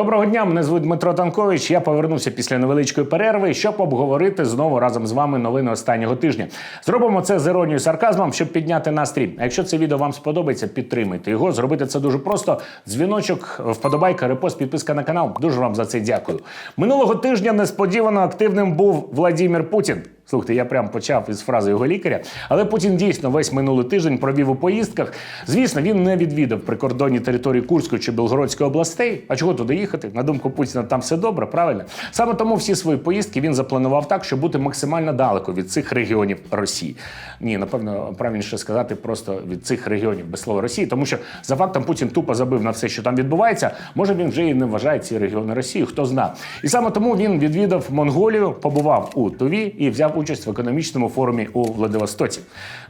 Доброго дня, мене звуть Дмитро Танкович. Я повернувся після невеличкої перерви, щоб обговорити знову разом з вами новини останнього тижня. Зробимо це з іронією сарказмом, щоб підняти настрій. А якщо це відео вам сподобається, підтримайте його. Зробити це дуже просто. Дзвіночок, вподобайка, репост, підписка на канал. Дуже вам за це дякую. Минулого тижня несподівано активним був Владімір Путін. Слухайте, я прям почав із фрази його лікаря. Але Путін дійсно весь минулий тиждень провів у поїздках. Звісно, він не відвідав прикордонні території Курської чи Білгородської областей. А чого туди їхати? На думку Путіна, там все добре, правильно? Саме тому всі свої поїздки він запланував так, щоб бути максимально далеко від цих регіонів Росії. Ні, напевно, правильніше сказати просто від цих регіонів без слова Росії, тому що за фактом Путін тупо забив на все, що там відбувається. Може він вже і не вважає ці регіони Росії, хто зна. І саме тому він відвідав Монголію, побував у Туві і взяв участь в економічному форумі у Владивостоці.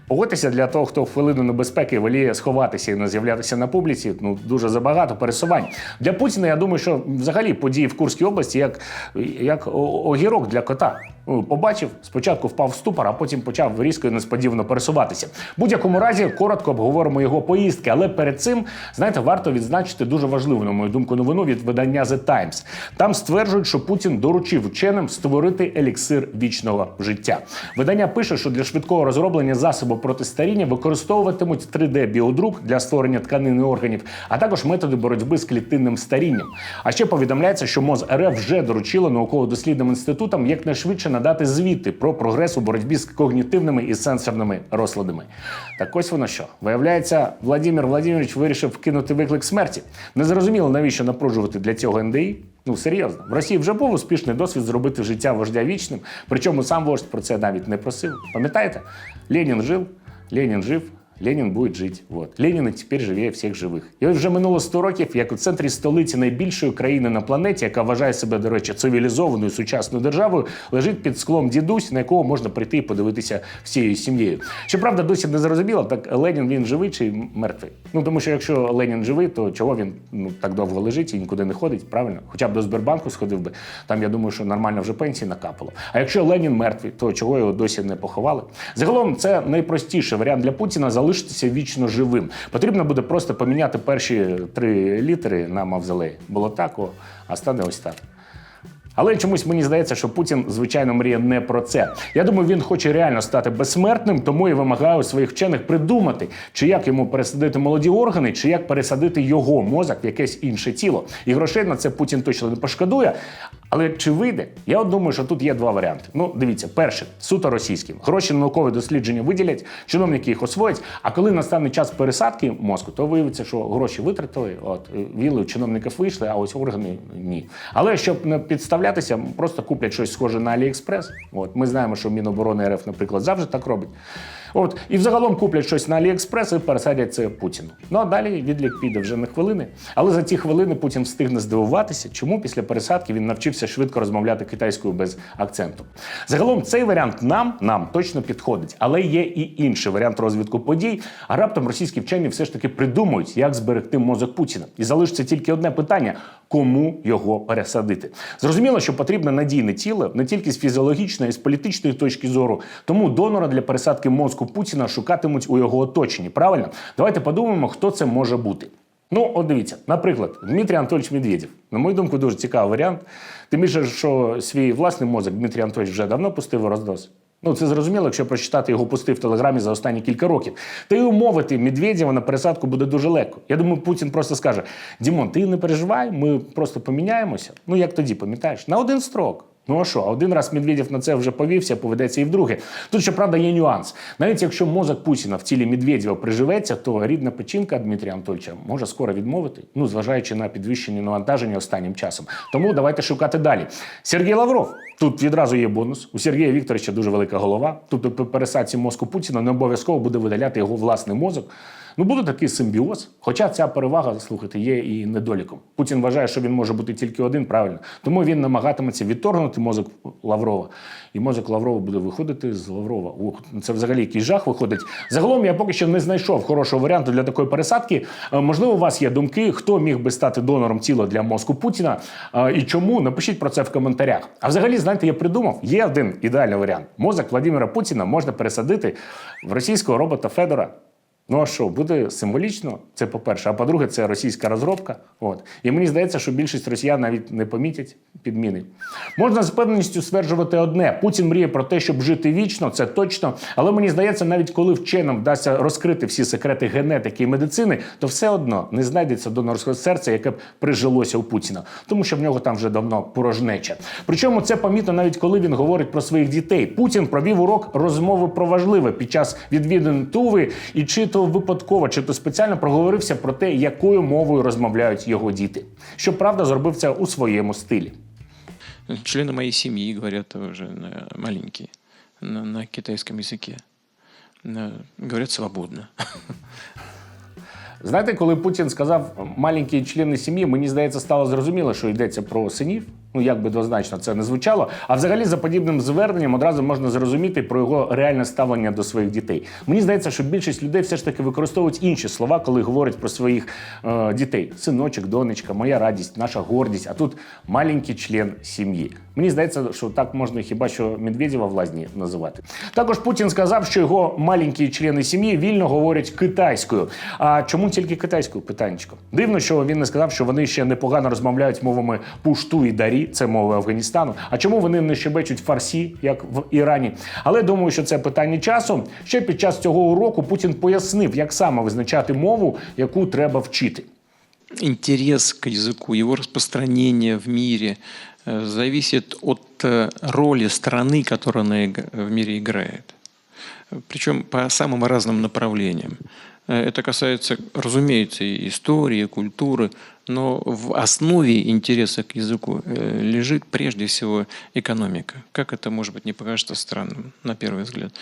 Погодьтеся для того, хто в хвилину небезпеки воліє сховатися і не з'являтися на публіці. Ну дуже забагато пересувань для Путіна. Я думаю, що взагалі події в Курській області як, як огірок для кота. Ну, Побачив, спочатку впав в ступор, а потім почав різко і несподівано пересуватися. Будь-якому разі коротко обговоримо його поїздки, але перед цим, знаєте, варто відзначити дуже важливу, на мою думку, новину від видання The Times. Там стверджують, що Путін доручив вченим створити еліксир вічного життя. Видання пише, що для швидкого розроблення засобу проти старіння використовуватимуть 3D-біодрук для створення тканин і органів, а також методи боротьби з клітинним старінням. А ще повідомляється, що МОЗ РФ вже доручило науково-дослідним інститутам якнайшвидше надати звіти про прогрес у боротьбі з когнітивними і сенсорними розладами. Так ось воно що. Виявляється, Владимир Владимирович вирішив кинути виклик смерті. Незрозуміло, навіщо напружувати для цього НДІ. Ну серйозно, в Росії вже був успішний досвід зробити життя вождя вічним. Причому сам вождь про це навіть не просив. Пам'ятаєте? Ленін жив, Ленін жив. Ленін буде жити. Вот. Ленін і тепер живе всіх живих. І вже минуло 100 років, як у центрі столиці найбільшої країни на планеті, яка вважає себе, до речі, цивілізованою сучасною державою, лежить під склом дідусь, на якого можна прийти і подивитися всією сім'єю. Щоправда, досі не зрозуміло, так Ленін він живий чи мертвий. Ну тому що якщо Ленін живий, то чого він ну так довго лежить і нікуди не ходить, правильно? Хоча б до Сбербанку сходив би. Там я думаю, що нормально вже пенсії накапало. А якщо Ленін мертвий, то чого його досі не поховали? Загалом це найпростіший варіант для Путіна залишитися вічно живим. Потрібно буде просто поміняти перші три літери на мавзолеї. Було так, о, а стане ось так. Але чомусь мені здається, що Путін, звичайно, мріє не про це. Я думаю, він хоче реально стати безсмертним, тому і вимагає у своїх вчених придумати, чи як йому пересадити молоді органи, чи як пересадити його мозок в якесь інше тіло. І грошей на це Путін точно не пошкодує. Але чи вийде? Я от думаю, що тут є два варіанти. Ну, дивіться, перше, суто російським. Гроші на наукові дослідження виділять, чиновники їх освоять. А коли настане час пересадки мозку, то виявиться, що гроші витратили, от віли у чиновників вийшли, а ось органи ні. Але щоб не підставлятися, просто куплять щось схоже на Аліекспрес. От ми знаємо, що Міноборони РФ, наприклад, завжди так робить. От і взагалом куплять щось на Аліекспрес і пересадять це Путіну. Ну а далі відлік піде вже на хвилини. Але за ті хвилини Путін встигне здивуватися, чому після пересадки він навчився швидко розмовляти китайською без акценту. Загалом цей варіант нам нам точно підходить, але є і інший варіант розвитку подій. А раптом російські вчені все ж таки придумають, як зберегти мозок Путіна. І залишиться тільки одне питання: кому його пересадити? Зрозуміло, що потрібне надійне тіло не тільки з фізіологічної, і з політичної точки зору. Тому донора для пересадки мозку Путіна шукатимуть у його оточенні. Правильно? Давайте подумаємо, хто це може бути. Ну, от дивіться, наприклад, Дмитрій Анатольович Медведєв. На мою думку, дуже цікавий варіант. Тим більше, що свій власний мозок Дмитрій Анатольович вже давно пустив у рознос. Ну, це зрозуміло, якщо прочитати його пости в телеграмі за останні кілька років. Та й умовити Медведєва на пересадку буде дуже легко. Я думаю, Путін просто скаже: Дімон, ти не переживай, ми просто поміняємося. Ну як тоді, пам'ятаєш? На один строк. Ну а що, один раз Медведєв на це вже повівся, поведеться і вдруге. Тут, щоправда, є нюанс. Навіть якщо мозок Путіна в тілі Медведєва приживеться, то рідна печінка Дмитрія Анатольовича може скоро відмовити, ну зважаючи на підвищення навантаження останнім часом. Тому давайте шукати далі. Сергій Лавров. Тут відразу є бонус. У Сергія Вікторовича дуже велика голова. Тут при пересадці мозку Путіна не обов'язково буде видаляти його власний мозок. Ну, буде такий симбіоз. Хоча ця перевага, слухайте, є і недоліком. Путін вважає, що він може бути тільки один, правильно. Тому він намагатиметься відторгнути мозок Лаврова. І мозок Лаврова буде виходити з Лаврова. Ух, це взагалі якийсь жах виходить. Загалом я поки що не знайшов хорошого варіанту для такої пересадки. Е, Можливо, у вас є думки, хто міг би стати донором тіла для мозку Путіна е, і чому? Напишіть про це в коментарях. А взагалі, знаєте, я придумав, є один ідеальний варіант. Мозок Владимира Путіна можна пересадити в російського робота Федора. Ну а що, буде символічно? Це по-перше. А по-друге, це російська розробка. От. І мені здається, що більшість росіян навіть не помітять підміни. Можна з певністю стверджувати одне: Путін мріє про те, щоб жити вічно, це точно. Але мені здається, навіть коли вченим вдасться розкрити всі секрети генетики і медицини, то все одно не знайдеться донорського серця, яке б прижилося у Путіна, тому що в нього там вже давно порожнеча. Причому це помітно навіть коли він говорить про своїх дітей. Путін провів урок розмови про важливе під час відвідин Туви, і чи то випадково, чи то спеціально проговорився про те, якою мовою розмовляють його діти. Щоправда, зробив це у своєму стилі. Члены моей семьи говорят тоже на, маленькие на, на китайском языке. На- говорят свободно. Знаєте, коли Путін сказав маленькі члени сім'ї, мені здається, стало зрозуміло, що йдеться про синів. Ну як би двозначно це не звучало. А взагалі, за подібним зверненням одразу можна зрозуміти про його реальне ставлення до своїх дітей. Мені здається, що більшість людей все ж таки використовують інші слова, коли говорять про своїх е, дітей: синочок, донечка, моя радість, наша гордість. А тут маленький член сім'ї. Мені здається, що так можна хіба що Медведєва в лазні називати. Також Путін сказав, що його маленькі члени сім'ї вільно говорять китайською. А чому тільки китайською? Питанечко. Дивно, що він не сказав, що вони ще непогано розмовляють мовами пушту і дарі, це мови Афганістану. А чому вони не щебечуть фарсі, як в Ірані? Але думаю, що це питання часу. Ще під час цього уроку Путін пояснив, як саме визначати мову, яку треба вчити. Интерес к языку, его распространение в мире э, зависит от э, роли страны, которая она иг- в мире играет. Причем по самым разным направлениям. Э, Это касается, разумеется, и истории, и культуры, но в основе интереса к языку э, лежит прежде всего экономика. Как это, может быть, не покажется странным на первый взгляд.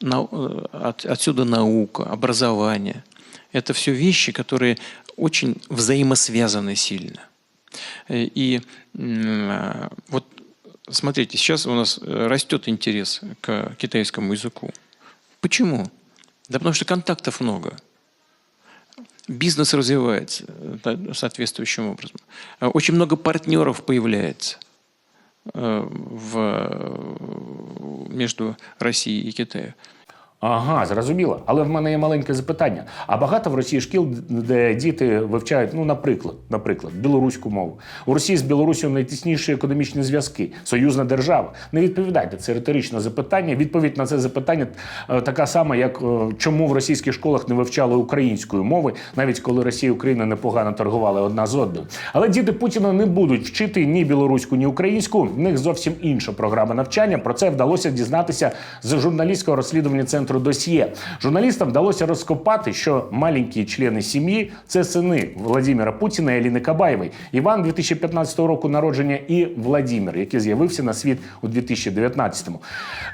Э, от- отсюда наука, образование. Это все вещи, которые очень взаимосвязаны сильно. Э, И а, вот смотрите, сейчас у нас растет интерес к китайскому языку. Почему? Да потому что контактов много. Бизнес развивается э, соответствующим образом. А Очень много партнеров появляется э, в, э, между Россией и Китаем. Ага, зрозуміло. Але в мене є маленьке запитання. А багато в Росії шкіл, де діти вивчають, ну, наприклад, наприклад, білоруську мову. У Росії з Білорусію найтісніші економічні зв'язки, союзна держава. Не відповідайте, це риторичне запитання. Відповідь на це запитання е, така сама, як е, чому в російських школах не вивчали української мови, навіть коли Росія і Україна непогано торгували одна з одною. Але діти Путіна не будуть вчити ні білоруську, ні українську. В них зовсім інша програма навчання. Про це вдалося дізнатися з журналістського розслідування центру досьє. Журналістам вдалося розкопати, що маленькі члени сім'ї це сини Владимира Путіна і Еліни Кабаєвої. Іван 2015 року народження і Владимир, який з'явився на світ у 2019-му.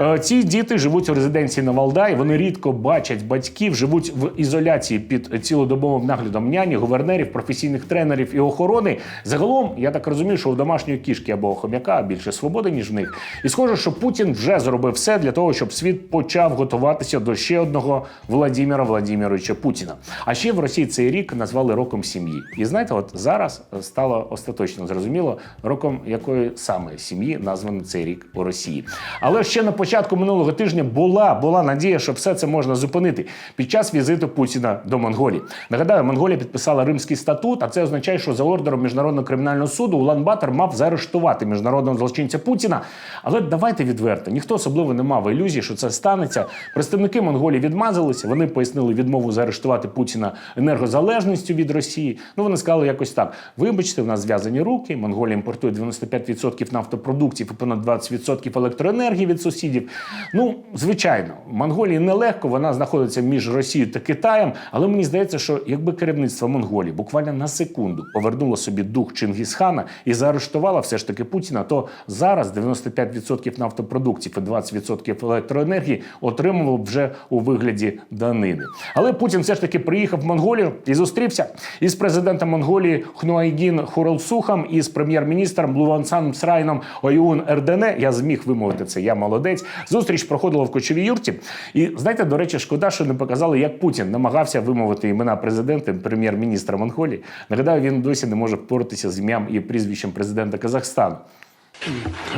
Е, Ці діти живуть у резиденції на Валдай. Вони рідко бачать батьків, живуть в ізоляції під цілодобовим наглядом няні, гувернерів, професійних тренерів і охорони. Загалом, я так розумію, що у домашньої кішки або хом'яка більше свободи, ніж в них. І схоже, що Путін вже зробив все для того, щоб світ почав готуватися до ще одного Владимира Владимировича Путіна. А ще в Росії цей рік назвали роком сім'ї. І знаєте, от зараз стало остаточно зрозуміло, роком якої саме сім'ї названий цей рік у Росії. Але ще на початку минулого тижня була була надія, що все це можна зупинити під час візиту Путіна до Монголії. Нагадаю, Монголія підписала Римський статут, а це означає, що за ордером міжнародного кримінального суду Улан-Батор мав заарештувати міжнародного злочинця Путіна. Але давайте відверто, ніхто особливо не мав ілюзій, що це станеться. Представники Монголії відмазалися. Вони пояснили відмову заарештувати Путіна енергозалежністю від Росії. Ну вони сказали якось так: вибачте, в нас зв'язані руки. Монголія імпортує 95% нафтопродуктів і понад 20% електроенергії від сусідів. Ну, звичайно, Монголії нелегко, вона знаходиться між Росією та Китаєм. Але мені здається, що якби керівництво Монголії буквально на секунду повернуло собі дух Чингісхана і заарештувало все ж таки Путіна, то зараз 95% нафтопродуктів і 20% електроенергії отримував б вже у вигляді данини. Але Путін все ж таки приїхав в Монголію і зустрівся із президентом Монголії Хнуайгін Хуралсухом і з прем'єр-міністром Лувансаном Срайном Оюн Ердене. Я зміг вимовити це. Я молодець. Зустріч проходила в кочовій юрті. І знаєте, до речі, шкода, що не показали, як Путін намагався вимовити імена президента прем'єр-міністра Монголії. Нагадаю, він досі не може впоратися з ім'ям і прізвищем президента Казахстану.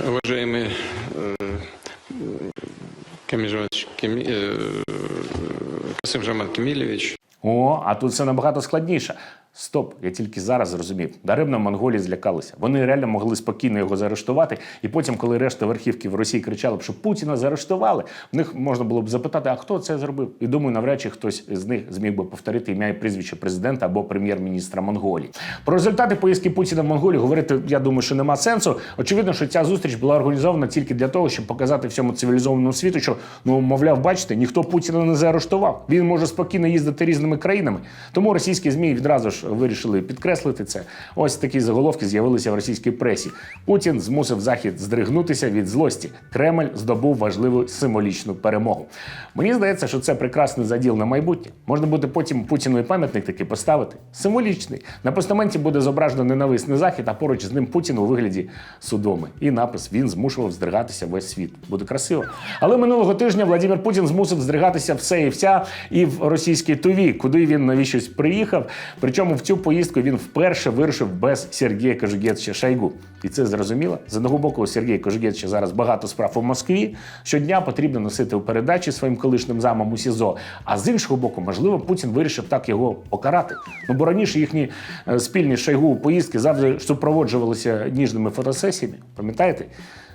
Уважаемые, э, Камижевич Кеми- э, Касым Жамат Кемилевич. О, а тут все набагато складніше. Стоп, я тільки зараз зрозумів. Даремно монголі злякалися. Вони реально могли спокійно його заарештувати. І потім, коли решта верхівки в Росії кричали, б, що Путіна заарештували, в них можна було б запитати, а хто це зробив? І думаю, навряд чи хтось з них зміг би повторити ім'я і прізвище президента або прем'єр-міністра Монголії. Про результати поїздки Путіна в Монголію говорити, я думаю, що нема сенсу. Очевидно, що ця зустріч була організована тільки для того, щоб показати всьому цивілізованому світу, що ну мовляв, бачите, ніхто Путіна не заарештував. Він може спокійно їздити різними країнами. Тому російські змі відразу ж вирішили підкреслити це. Ось такі заголовки з'явилися в російській пресі. Путін змусив захід здригнутися від злості. Кремль здобув важливу символічну перемогу. Мені здається, що це прекрасний заділ на майбутнє. Можна буде потім Путіну і пам'ятник такий поставити. Символічний. На постаменті буде зображено ненависний захід, а поруч з ним Путін у вигляді судоми. І напис він змушував здригатися весь світ. Буде красиво. Але минулого тижня Владимир Путін змусив здригатися все і вся і в російській туві, куди він навіщось приїхав. Причому в цю поїздку він вперше вирушив без Сергія Кожугетовича Шойгу. І це зрозуміло. З одного боку, у Сергія Кожугетовича зараз багато справ у Москві. Щодня потрібно носити у передачі своїм колишнім замом у СІЗО. А з іншого боку, можливо, Путін вирішив так його покарати. Ну бо раніше їхні е, спільні Шойгу поїздки завжди супроводжувалися ніжними фотосесіями. Пам'ятаєте?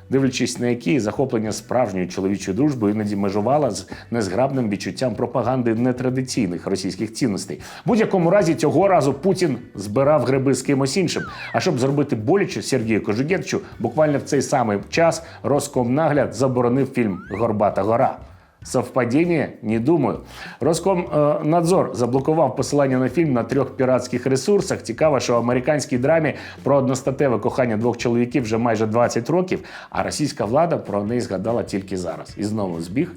Дивлячись на які захоплення справжньою чоловічою дружбою іноді межувала з незграбним відчуттям пропаганди нетрадиційних російських цінностей. Будь-якому разі цього разу Путін збирав гриби з кимось іншим. А щоб зробити боляче Сергію Кожугетчу, буквально в цей самий час Роскомнагляд заборонив фільм Горбата гора. Совпадіння? Не думаю. Роскомнадзор заблокував посилання на фільм на трьох піратських ресурсах. Цікаво, що в американській драмі про одностатеве кохання двох чоловіків вже майже 20 років, а російська влада про неї згадала тільки зараз. І знову збіг.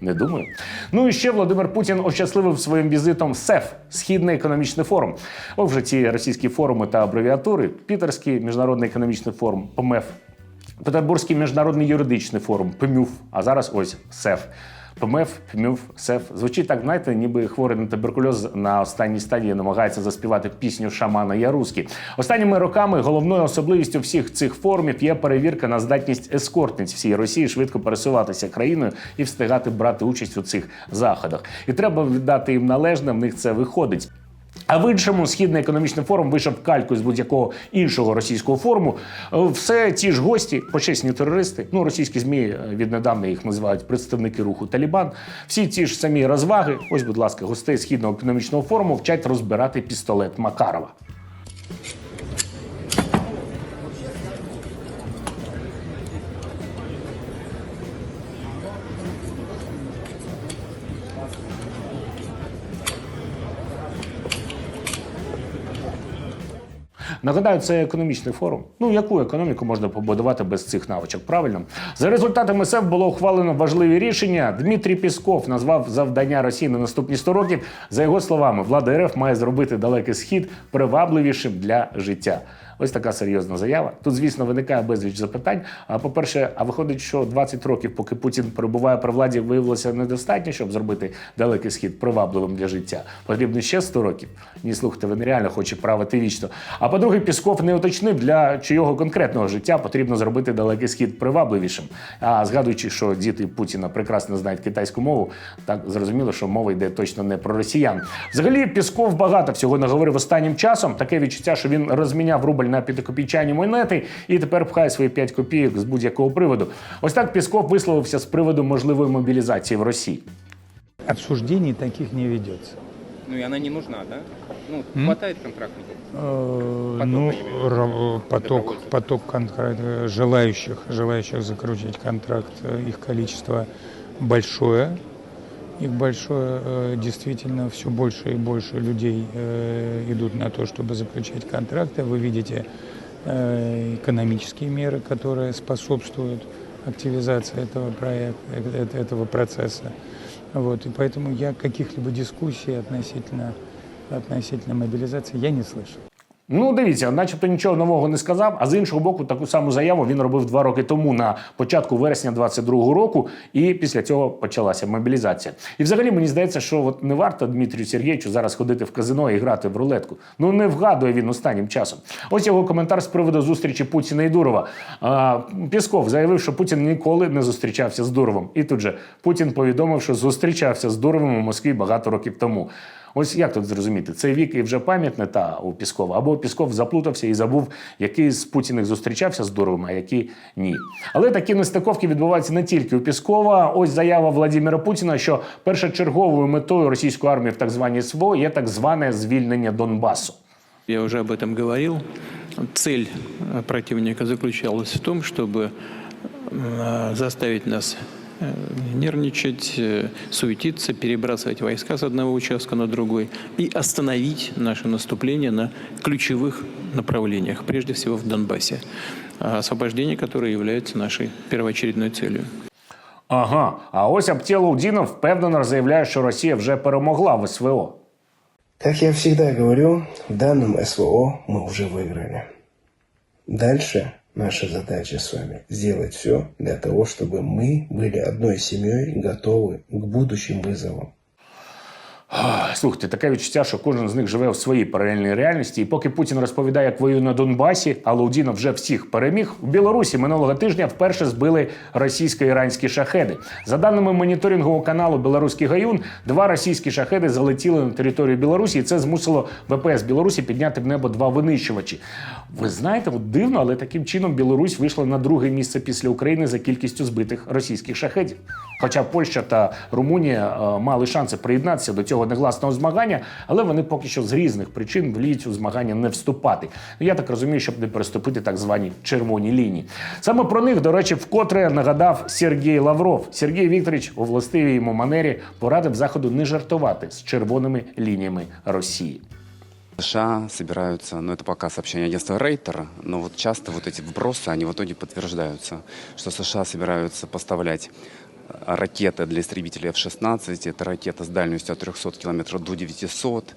Не думаю. Ну і ще Володимир Путін ощасливив своїм візитом СЕФ Східний економічний форум. О, вже ці російські форуми та абревіатури. Пітерський міжнародний економічний форум ПМЕФ, Петербурзький міжнародний юридичний форум ПМЮФ, а зараз ось СЕФ. ПМФ, ПМЮФ, СЕФ. Звучить так, знаєте, ніби хворий на туберкульоз на останній стадії намагається заспівати пісню шамана Я русський. Останніми роками головною особливістю всіх цих форумів є перевірка на здатність ескортниць всієї Росії швидко пересуватися країною і встигати брати участь у цих заходах. І треба віддати їм належне, в них це виходить. А в іншому східний економічний форум вийшов кальку з будь-якого іншого російського форуму. Е, Все ті ж гості, почесні терористи. Ну російські змі е, віднедавна їх називають представники руху Талібан. Всі ті ж самі розваги. Ось, будь ласка, гостей східного економічного форуму вчать розбирати пістолет Макарова. Нагадаю, це економічний форум. Ну яку економіку можна побудувати без цих навичок? Правильно за результатами СЕФ було ухвалено важливі рішення. Дмитрій Пісков назвав завдання Росії на наступні 100 років. За його словами, влада РФ має зробити далекий схід привабливішим для життя. Ось така серйозна заява. Тут, звісно, виникає безліч запитань. А по-перше, а виходить, що 20 років, поки Путін перебуває при владі, виявилося недостатньо, щоб зробити далекий схід привабливим для життя. Потрібно ще 100 років. Ні, слухайте, ви нереально хоче правити вічно. А по-друге, Пісков не уточнив, для чийого конкретного життя потрібно зробити далекий схід привабливішим. А згадуючи, що діти Путіна прекрасно знають китайську мову, так зрозуміло, що мова йде точно не про росіян. Взагалі, Пісков багато всього наговорив останнім часом. Таке відчуття, що він розміняв рубль на п'ятикопійчані монети і тепер пхає свої 5 копійок з будь-якого приводу. Ось так Пісков висловився з приводу можливої мобілізації в Росії. Обсуждений таких не ведется. Ну и она не нужна, да? Ну, хватает контрактников. Э, Ну, ра- поток, поток контракт- желающих, желающих заключить контракт, э, их количество большое Их большое, э, действительно, все больше и больше людей э, идут на то, чтобы заключать контракты. Вы видите э, экономические меры, которые способствуют активизации этого проекта, э, э- этого процесса. Вот, и поэтому я каких-либо дискуссий относительно, относительно мобилизации я не слышал. Ну, дивіться, начебто нічого нового не сказав. А з іншого боку, таку саму заяву він робив два роки тому на початку вересня 22-го року, і після цього почалася мобілізація. І взагалі мені здається, що от не варто Дмитрію Сергійовичу зараз ходити в казино і грати в рулетку. Ну не вгадує він останнім часом. Ось його коментар з приводу зустрічі Путіна і Дурова. А, Пісков заявив, що Путін ніколи не зустрічався з Дуровим. І тут же Путін повідомив, що зустрічався з Дуровим у Москві багато років тому. Ось як тут зрозуміти, цей вік і вже пам'ять не та у Піскова, або Пісков заплутався і забув, який з Путіних зустрічався з Дуровим, а які ні. Але такі нестиковки відбуваються не тільки у Піскова. Ось заява Владимира Путіна, що першочерговою метою російської армії в так званій СВО є так зване звільнення Донбасу. Я уже об этом говорил. Цель э, противника заключалась в том, чтобы э, заставить нас э, нервничать, э, суетиться, перебрасывать войска с одного участка на другой и остановить наше наступление на ключевых направлениях, прежде всего в Донбассе, а освобождение которое является нашей первоочередной целью. Ага, а ось Аптєлов впевнено заявляє, що Росія вже перемогла в СВО. Как я всегда говорю, в данном СВО мы уже выиграли. Дальше наша задача с вами сделать все для того, чтобы мы были одной семьей готовы к будущим вызовам. Слухайте, таке відчуття, що кожен з них живе в своїй паралельній реальності. І поки Путін розповідає, як воює на Донбасі, а Лаудінов вже всіх переміг. У Білорусі минулого тижня вперше збили російсько-іранські шахеди. За даними моніторингового каналу Білоруський Гаюн, два російські шахеди залетіли на територію Білорусі, і це змусило ВПС Білорусі підняти в небо два винищувачі. Ви знаєте, от дивно, але таким чином Білорусь вийшла на друге місце після України за кількістю збитих російських шахедів. Хоча Польща та Румунія е, мали шанси приєднатися до цього негласного змагання, але вони поки що з різних причин воліють у змагання не вступати. Ну я так розумію, щоб не переступити так звані червоні лінії. Саме про них, до речі, вкотре нагадав Сергій Лавров. Сергій Вікторович у властивій йому манері порадив заходу не жартувати з червоними лініями Росії. США собираются, ну это пока сообщение агентства Рейтер, но вот часто вот эти вбросы, они в итоге подтверждаются, что США собираются поставлять э, ракеты для истребителей F-16, это ракета с дальностью от 300 километров до 900.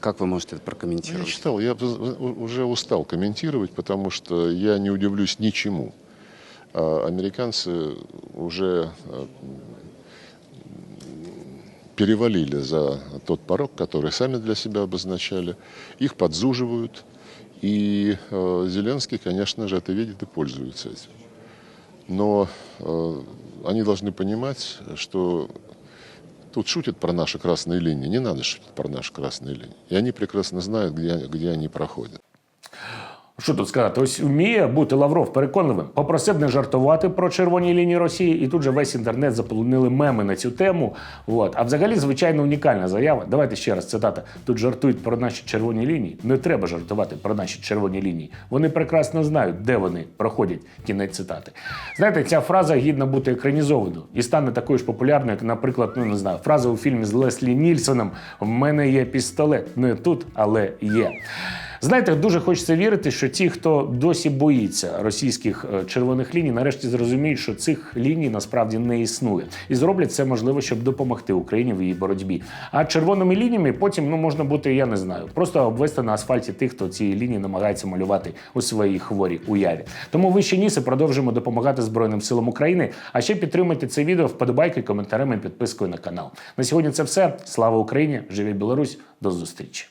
Как вы можете это Ну, Я прокомментировать? читал, я уже устал комментировать, потому что я не удивлюсь ничему. А Американцы уже э, перевалили за тот порог, который сами для себя обозначали. Их подзуживают. И Зеленский, конечно же, это видит и пользуется этим. Но они должны понимать, что Тут шутят про наши красные линии. Не надо шутить про наши красные линии. И они прекрасно знают, где, где они проходят. Що тут сказати? Ось вміє бути Лавров переконливим. Попросив не жартувати про червоні лінії Росії, і тут же весь інтернет заполонили меми на цю тему. От. А взагалі, звичайно, унікальна заява. Давайте ще раз цитата. Тут жартують про наші червоні лінії. Не треба жартувати про наші червоні лінії. Вони прекрасно знають, де вони проходять. Кінець цитати. Знаєте, ця фраза гідна бути екранізованою і стане такою ж популярною, як, наприклад, ну не знаю, фраза у фільмі з Леслі Нільсоном В мене є пістолет. Не тут, але є. Знаєте, дуже хочеться вірити, що ті, хто досі боїться російських е, червоних ліній, нарешті зрозуміють, що цих ліній насправді не існує, і зроблять це можливо, щоб допомогти Україні в її боротьбі. А червоними лініями потім ну можна бути, я не знаю, просто обвести на асфальті тих, хто ці лінії намагається малювати у своїй хворій уяві. Тому вище ніси продовжуємо допомагати Збройним силам України. А ще підтримуйте це відео вподобайки, коментарями, підпискою на канал. На сьогодні це все. Слава Україні! Живі Білорусь! До зустрічі!